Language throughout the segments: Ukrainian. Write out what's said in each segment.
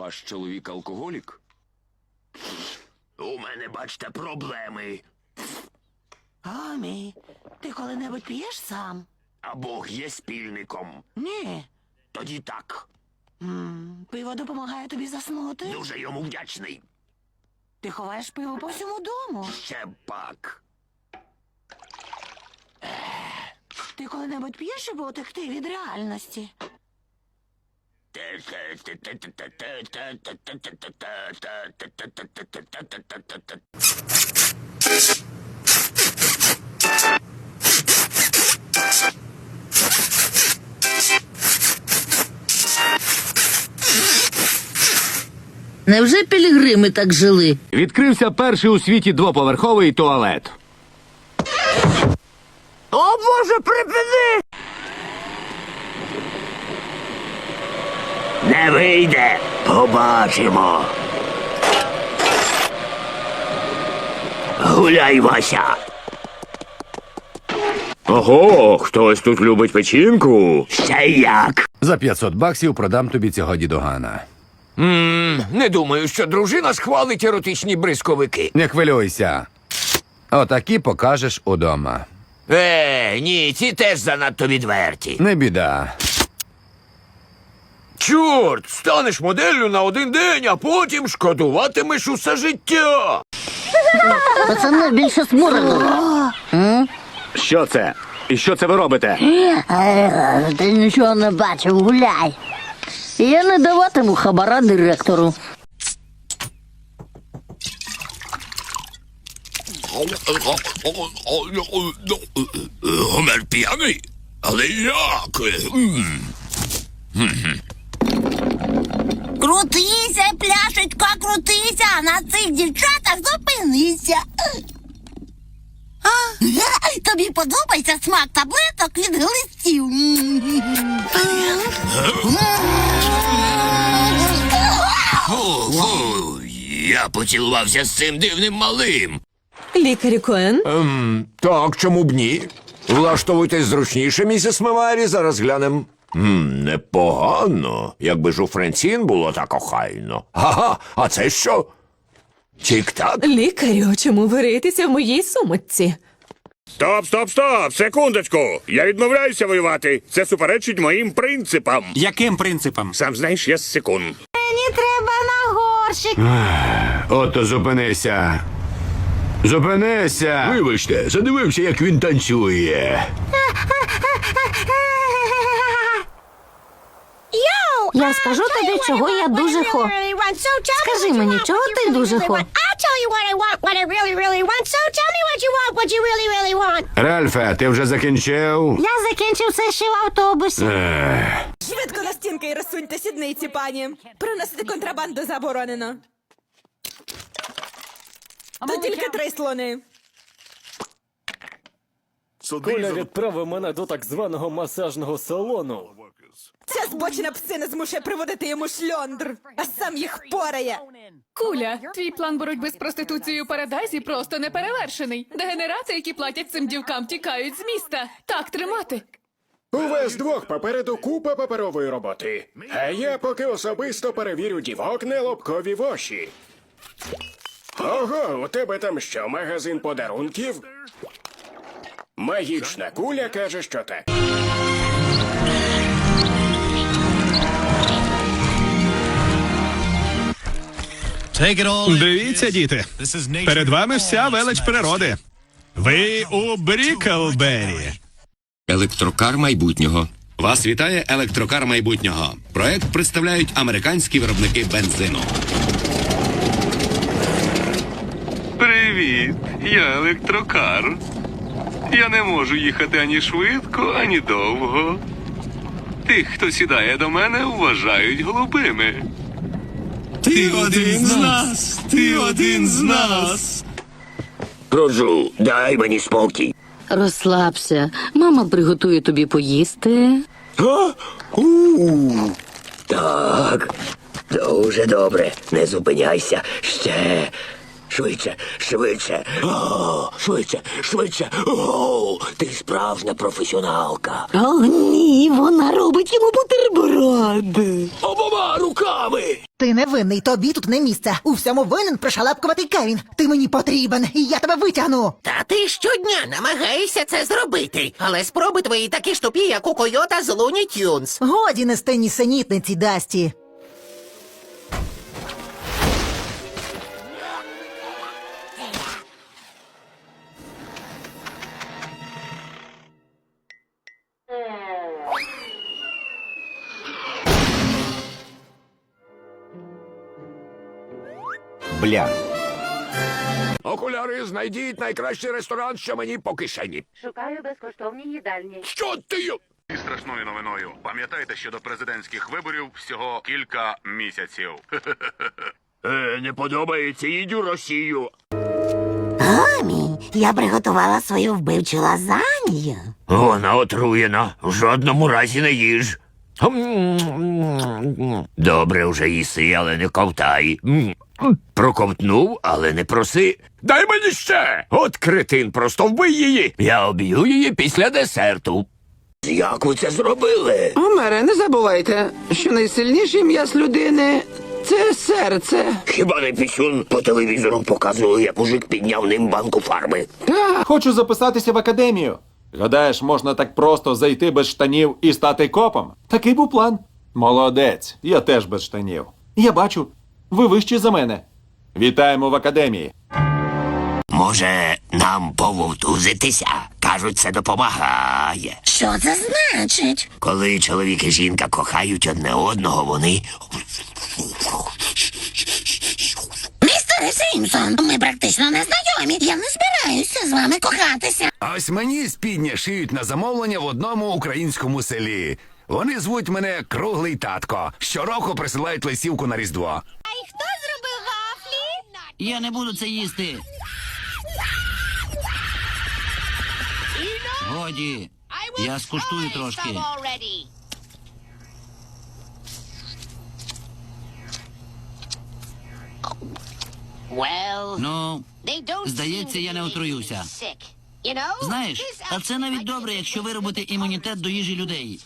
Ваш чоловік алкоголік? У мене, бачите, проблеми. Гомі, ти коли-небудь п'єш сам? А Бог є спільником. Ні. Тоді так. М, Пиво допомагає тобі заснути? Дуже йому вдячний. Ти ховаєш пиво по всьому дому. Ще пак. Ти коли-небудь п'єш, щоб утекти від реальності? Невже пілігрими так жили? Відкрився перший у світі двоповерховий туалет. О, Боже, припини! Не вийде. Побачимо. Гуляй, Вася. Ого, хтось тут любить печінку. Ще як. За 500 баксів продам тобі цього дідугана. Не думаю, що дружина схвалить еротичні бризковики. Не хвилюйся. Отакі покажеш удома. Е, ні, ці теж занадто відверті. Не біда. Чорт, станеш моделлю на один день, а потім шкодуватимеш усе життя. Пацани більше смурено. Що це? І що це ви робите? Е, Ти нічого не бачив, гуляй. Я не даватиму хабара директору. Гомер п'яний? Але як? Крутися, пляшечко, крутися, на цих дівчатах зупинися. А? Тобі подобається смак таблеток від глистів. Я поцілувався з цим дивним малим. Лікарю Коен, Ем, так, чому б ні? Влаштовуйтесь зручніше, місіс Мемарі, зараз глянем. М, непогано. Якби ж у Френцін було так охайно. Ага, а це що? Тік-так? лікарю, чому ви риєтеся в моїй сумочці? Стоп, стоп, стоп! Секундочку! Я відмовляюся воювати. Це суперечить моїм принципам. Яким принципам? Сам знаєш, я з секунд. Мені треба на горщик. Ото зупинися. Зупинися. Вибачте, задивився, як він танцює. Я скажу тобі, чого я дуже хо. Скажи мені, чого ти дуже хо? Ральфе, ти вже закінчив? Я закінчив це ще в автобусі. Швидко на стінки і розсуньте сідниці, пані. Проносити контрабанду заборонено. Тут тільки три слони. Коля відправив мене до так званого масажного салону. Ця збочена псина змушує приводити йому шльондр, а сам їх порає. Куля, твій план боротьби з проституцією у парадайзі просто неперевершений. Дегенерати, які платять цим дівкам, тікають з міста. Так тримати. У вас двох попереду купа паперової роботи. А я поки особисто перевірю дівок на лобкові воші. Ого, у тебе там що, магазин подарунків? Магічна куля каже, що так. Дивіться, діти. Перед вами вся велич природи. Ви у Бріклбері. Електрокар майбутнього. Вас вітає електрокар майбутнього. Проект представляють американські виробники бензину. Привіт, я електрокар. Я не можу їхати ані швидко, ані довго. Тих, хто сідає до мене, вважають голубими. Ти один з нас! Ти один з нас! Роджу, дай мені спокій. Розслабся. Мама приготує тобі поїсти. А? У, Так. Дуже добре. Не зупиняйся. Ще. Швидше, швидше. О, швидше, швидше. О, ти справжня професіоналка. О, ні, вона робить йому бутерброд. Обома руками. Ти не винний, тобі тут не місце. У всьому винен пришалапкуватий Кевін. Ти мені потрібен, і я тебе витягну. Та ти щодня намагаєшся це зробити, але спроби твої такі ж тупі, як у койота з Луні Тюнс. Годі нести нісенітниці, Дасті. Бля. Окуляри, знайдіть найкращий ресторан, що мені по кишені. Шукаю безкоштовні їдальні. Що ти? І страшною новиною. Пам'ятайте, що до президентських виборів всього кілька місяців. Е, не подобається, їдь у Росію. Гамі, я приготувала свою вбивчу лазанью. Вона отруєна. В жодному разі не їж. Добре вже їси, але не ковтай. Проковтнув, але не проси. Дай мені ще! От кретин, просто вбий її. Я об'ю її після десерту. Як ви це зробили? Омере, не забувайте, що найсильніший м'яз людини це серце. Хіба не пісюн по телевізору показували, як мужик підняв ним банку фарби? Хочу записатися в академію. Гадаєш, можна так просто зайти без штанів і стати копом? Такий був план. Молодець, я теж без штанів. Я бачу, ви вищі за мене. Вітаємо в академії. Може, нам пововтузитися? Кажуть, це допомагає. Що це значить? Коли чоловік і жінка кохають одне одного, вони. Містере Сімпсон, ми практично не знайомі. Я не збираюся з вами кохатися. А ось мені спідня шиють на замовлення в одному українському селі. Вони звуть мене Круглий татко. Щороку присилають лисівку на Різдво. Хто зробив вафлі? Я не буду це їсти. Годі, я скуштую трошки. Ну, здається, я не отруюся. Знаєш, а це навіть добре, якщо виробити імунітет до їжі людей.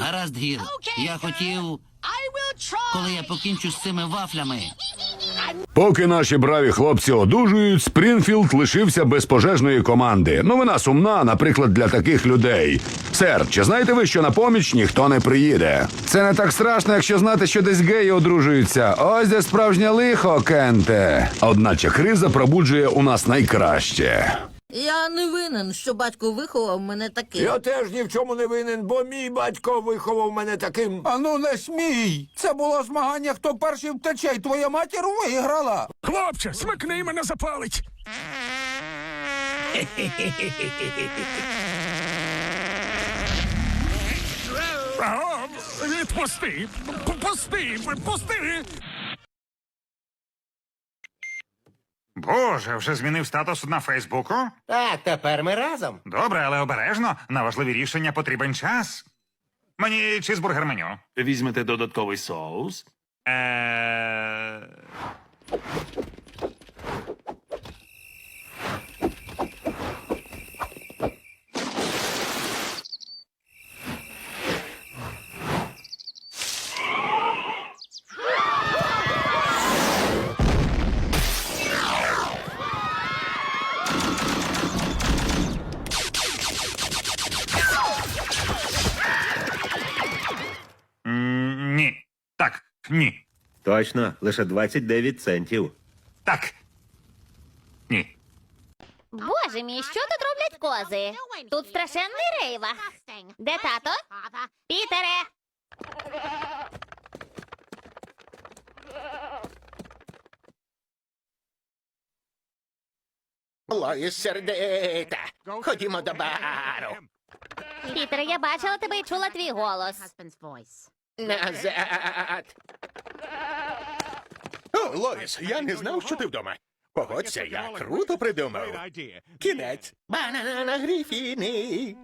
Гаразд, гір. Я хотів, коли я покінчу з цими вафлями. Поки наші браві хлопці одужують, Спрінфілд лишився без пожежної команди. Новина сумна, наприклад, для таких людей. Сер, чи знаєте ви, що на поміч ніхто не приїде? Це не так страшно, якщо знати, що десь геї одружуються. Ось де справжнє лихо, Кенте. Одначе криза пробуджує у нас найкраще. Я не винен, що батько виховав мене таким. Я теж ні в чому не винен, бо мій батько виховав мене таким. Ану не смій! Це було змагання, хто перший втече, і твоя матір виграла. Хлопче, смикни мене запалить. Відпусти! Пусти! Пусти! Боже, вже змінив статус на Фейсбуку? Так, тепер ми разом. Добре, але обережно. На важливі рішення потрібен час. Мені чизбургер меню. Візьмете додатковий соус. Е... ні. Точно, лише 29 центів. Так. Ні. Боже мій, що тут роблять кози? Тут страшенний рейва. Де тато? Пітере! Лоїс сердита. Ходімо до бару. Пітере, я бачила тебе і чула твій голос. Назад. О, Лоїс, я не знав, що ти вдома. Погодься, я круто придумав. Кінець. Банана Гріфіни.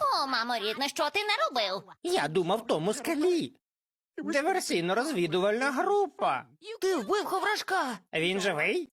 О, мамо рідна, що ти наробив? Я думав тому скалі. Диверсійно-розвідувальна група. Ти вбив ховрашка! Він живий?